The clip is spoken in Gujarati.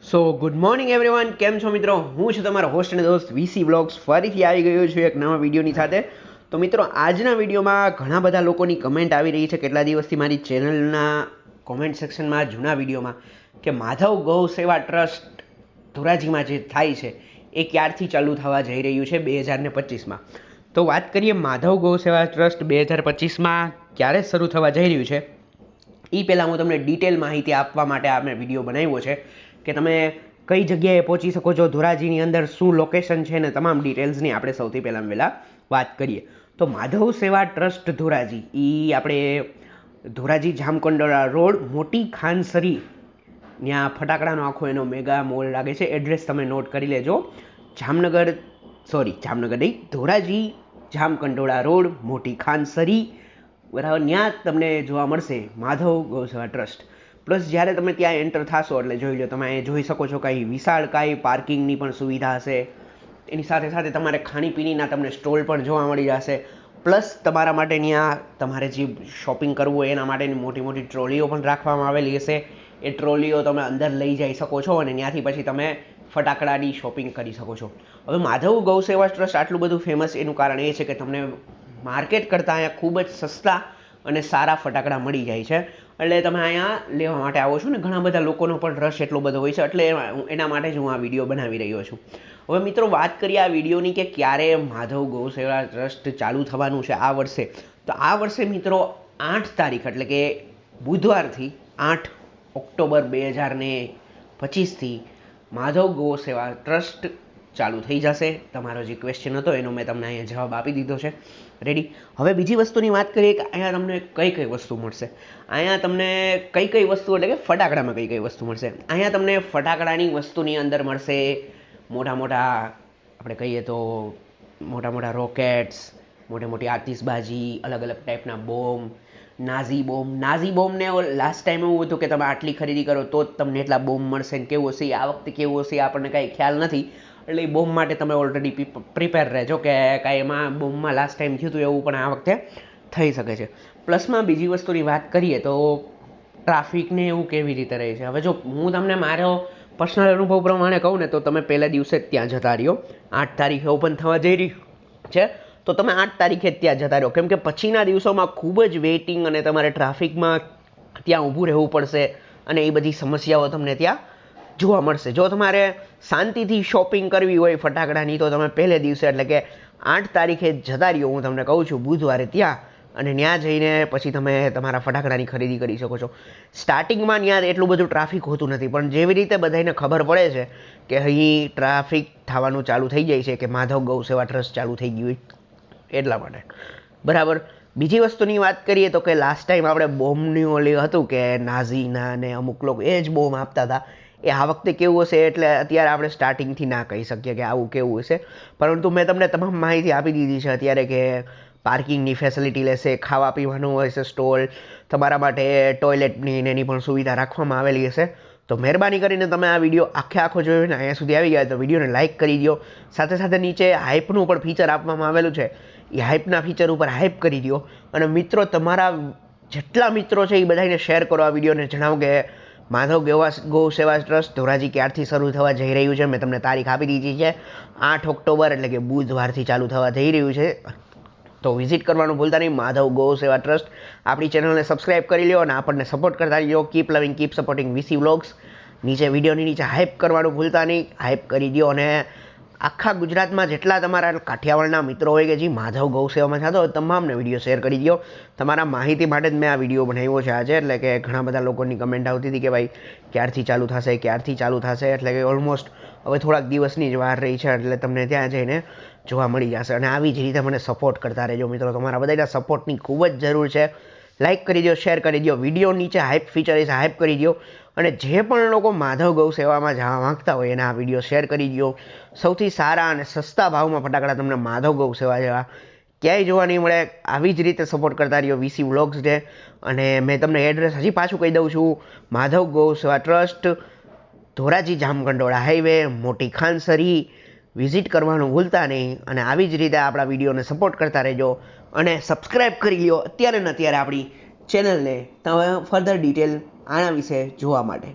સો ગુડ મોર્નિંગ એવરીવન કેમ છો મિત્રો? હું છું તમારો હોસ્ટ અને દોસ્ત વીસી બ્લોગ્સ ફરીથી આવી ગયો છું એક નવા વિડીયોની સાથે. તો મિત્રો, આજના વિડીયોમાં ઘણા બધા લોકોની કમેન્ટ આવી રહી છે કેટલા દિવસથી મારી ચેનલના કોમેન્ટ સેક્શનમાં જૂના વિડીયોમાં, કે માધવ ગૌ સેવા ટ્રસ્ટ ધોરાજીમાં જે થાય છે, એ ક્યારથી ચાલુ થવા જઈ રહ્યું છે બે હજાર ને પચીસમાં. તો વાત કરીએ માધવ ગૌ સેવા ટ્રસ્ટ બે હજાર પચીસમાં ક્યારે શરૂ થવા જઈ રહ્યું છે? એ પહેલાં હું તમને ડિટેલ માહિતી આપવા માટે આ મેં વીડિયો બનાવ્યો છે. કે તમે કઈ જગ્યાએ પહોંચી શકો છો, ધોરાજીની અંદર શું લોકેશન છે ને તમામ ડિટેલ્સની આપણે સૌથી પહેલાં પહેલાં વાત કરીએ. તો માધવ સેવા ટ્રસ્ટ ધોરાજી એ આપણે ધોરાજી જામકંડોળા રોડ, મોટી ખાનસરી ત્યાં ફટાકડાનો આખો એનો મેગા મોલ લાગે છે. એડ્રેસ તમે નોટ કરી લેજો. જામનગર સોરી જામનગર નહીં, ધોરાજી જામકંડોળા રોડ, મોટી ખાનસરી, બરાબર ત્યાં તમને જોવા મળશે માધવ ગૌસેવા ટ્રસ્ટ. પ્લસ જ્યારે તમે ત્યાં એન્ટર થશો, એટલે જોઈ લો તમે જોઈ શકો છો કાંઈ વિશાળ કાંઈ પાર્કિંગની પણ સુવિધા હશે. એની સાથે સાથે તમારે ખાણીપીણીના તમને સ્ટોલ પણ જોવા મળી જશે. પ્લસ તમારા માટે ત્યાં તમારે જે શોપિંગ કરવું હોય એના માટેની મોટી મોટી ટ્રોલીઓ પણ રાખવામાં આવેલી હશે. એ ટ્રોલીઓ તમે અંદર લઈ જઈ શકો છો અને ત્યાંથી પછી તમે ફટાકડાની શોપિંગ કરી શકો છો. હવે માધવ ગૌ સેવા ટ્રસ્ટ આટલું બધું ફેમસ એનું કારણ એ છે કે તમને માર્કેટ કરતાં અહીંયા ખૂબ જ સસ્તા અને સારા ફટાકડા મળી જાય છે. એટલે તમે અહીંયા લેવા માટે આવો છો ને, ઘણા બધા લોકોનો પણ રસ એટલો બધો હોય છે, એટલે એના માટે જ હું આ વીડિયો બનાવી રહ્યો છું. હવે મિત્રો વાત કરીએ આ વિડીયોની કે ક્યારે માધવ ગૌ સેવા ટ્રસ્ટ ચાલુ થવાનું છે આ વર્ષે. તો આ વર્ષે મિત્રો આઠ તારીખ, એટલે કે બુધવારથી આઠ ઓક્ટોબર બે હજાર ને પચીસથી માધવ ગૌ સેવા ટ્રસ્ટ ચાલુ થઈ જશે. તમારો જે ક્વેશ્ચન હતો એનો મેં તમને અહીંયા જવાબ આપી દીધો છે. રેડી હવે બીજી વસ્તુની વાત કરીએ કે અહીંયા તમને કઈ કઈ વસ્તુ મળશે? અહીંયા તમને કઈ કઈ વસ્તુ એટલે કે ફટાકડામાં કઈ કઈ વસ્તુ મળશે? અહીંયા તમને ફટાકડાની વસ્તુની અંદર મળશે મોટા મોટા, આપણે કહીએ તો મોટા મોટા રોકેટ્સ મોટી મોટી આતિશબાજી, અલગ અલગ ટાઈપના બોમ્બ, નાઝી બોમ્બ. નાઝી બોમ્બને લાસ્ટ ટાઈમ એવું હતું કે તમે આટલી ખરીદી કરો તો જ તમને એટલા બોમ્બ મળશે ને કેવું હશે, આ વખતે કેવું હશે આપણને કાંઈ ખ્યાલ નથી. એટલે એ બોમ્બ માટે તમે ઓલરેડી પ્રિપેર રહેજો કે કાંઈ એમાં બોમ્બમાં લાસ્ટ ટાઈમ થયું હતું એવું પણ આ વખતે થઈ શકે છે. પ્લસમાં બીજી વસ્તુની વાત કરીએ તો ટ્રાફિકને એવું કેવી રીતે રહે છે? હવે જો હું તમને મારો પર્સનલ અનુભવ પ્રમાણે કહું ને તો તમે પહેલા દિવસે જ ત્યાં જતા રહ્યો. આઠ તારીખે ઓપન થવા જઈ રહ્યું છે. તો તમે આઠ તારીખે ત્યાં જતા રહો કેમ કે પછીના દિવસોમાં ખૂબ જ વેઇટિંગ અને તમારે ટ્રાફિકમાં ત્યાં ઊભું રહેવું પડશે અને એ બધી સમસ્યાઓ તમને ત્યાં જોવા મળશે. જો તમારે શાંતિથી શોપિંગ કરવી હોય ફટાકડાની, તો તમે પહેલે દિવસે, એટલે કે આઠ તારીખે જતા રહ્યો. હું તમને કહું છું, બુધવારે ત્યાં અને ત્યાં જઈને પછી તમે તમારા ફટાકડાની ખરીદી કરી શકો છો. સ્ટાર્ટિંગમાં ત્યાં એટલું બધું ટ્રાફિક હોતું નથી, પણ જેવી રીતે બધાને ખબર પડે છે કે અહીં ટ્રાફિક થવાનું ચાલુ થઈ જાય છે, કે માધવ ગૌ સેવા ટ્રસ્ટ ચાલુ થઈ ગયું એટલા માટે. બરાબર? બીજી વસ્તુની વાત કરીએ તો કે લાસ્ટ ટાઈમ આપણે બોમ્બની ઓલી હતું કે નાઝીના ને અમુક લોકો એ જ બોમ્બ આપતા હતા. એ આ વખતે કેવું હશે એટલે અત્યારે આપણે સ્ટાર્ટિંગથી ના કહી શકીએ કે આવું કેવું હશે. પરંતુ મેં તમને તમામ માહિતી આપી દીધી છે અત્યારે કે પાર્કિંગની ફેસિલિટી લેશે, ખાવા પીવાનું હશે સ્ટોલ તમારા માટે ટોયલેટની એની પણ સુવિધા રાખવામાં આવેલી હશે. તો મહેરબાની કરીને તમે આ વીડિયો આખે આખો જોયો ને અહીંયા સુધી આવી ગયા તો વિડીયોને લાઇક કરી દો સાથે સાથે નીચે હાઇપનું પણ ફીચર આપવામાં આવેલું છે. એ હાઇપના ફીચર ઉપર હાઇપ કરી દો અને મિત્રો, તમારા જેટલા મિત્રો છે એ બધાને શેર કરો આ વિડીયોને જણાવો કે માધવ ગેવા ગૌ સેવા ટ્રસ્ટ ધોરાજી ક્યારથી શરૂ થવા જઈ રહ્યું છે? મેં તમને તારીખ આપી દીધી છે. આઠ ઓક્ટોબર એટલે કે બુધવારથી ચાલુ થવા જઈ રહ્યું છે. તો વિઝિટ કરવાનું ભૂલતા નહીં. માધવ ગૌ સેવા ટ્રસ્ટ આપણી ચેનલને સબસ્ક્રાઇબ કરી લો અને આપણને સપોર્ટ કરતા લો keep loving keep supporting VC vlogs નીચે વિડીયોની નીચે હાઇપ કરવાનું ભૂલતા નહીં. હાઇપ કરી દો અને આખા ગુજરાતમાં જેટલા તમારા કાઠિયાવાડના મિત્રો હોય કે જે માધવ ગૌ સેવામાં થતો હોય, તમામને વીડિયો શેર કરી દો તમારા માહિતી માટે જ મેં આ વીડિયો બનાવ્યો છે આજે. એટલે કે ઘણા બધા લોકોની કમેન્ટ આવતી હતી કે ભાઈ, ક્યારથી ચાલુ થશે, ક્યારથી ચાલુ થશે? એટલે કે ઓલમોસ્ટ હવે થોડાક દિવસની જ વાર રહી છે, એટલે તમને ત્યાં જઈને જોવા મળી જશે. અને આવી જ રીતે મને સપોર્ટ કરતા રહેજો મિત્રો. તમારા બધાના સપોર્ટની ખૂબ જ જરૂર છે. લાઇક કરી દો શેર કરી દો વીડિયો નીચે હાઇપ ફીચર છે હાઇપ કરી દો અને જે પણ લોકો માધવ ગૌ સેવામાં જવા માંગતા હોય એને આ વીડિયો શેર કરી દો સૌથી સારા અને સસ્તા ભાવમાં ફટાકડા તમને માધવ ગૌ સેવા જેવા ક્યાંય જોવા નહીં મળે. આવી જ રીતે સપોર્ટ કરતા રહ્યો વીસી વ્લોગ્સ ડે અને મેં તમને એડ્રેસ હજી પાછું કહી દઉં છું. માધવ ગૌ સેવા ટ્રસ્ટ, ધોરાજી જામગંડોળા હાઈવે મોટી ખાનસરી વિઝિટ કરવાનું ભૂલતા નહીં અને આવી જ રીતે આપણા વિડીયોને સપોર્ટ કરતા રહેજો અને સબસ્ક્રાઈબ કરી લ્યો અત્યારે ને અત્યારે આપણી ચેનલને તમે ફર્ધર ડિટેલ આના વિશે જોવા માટે.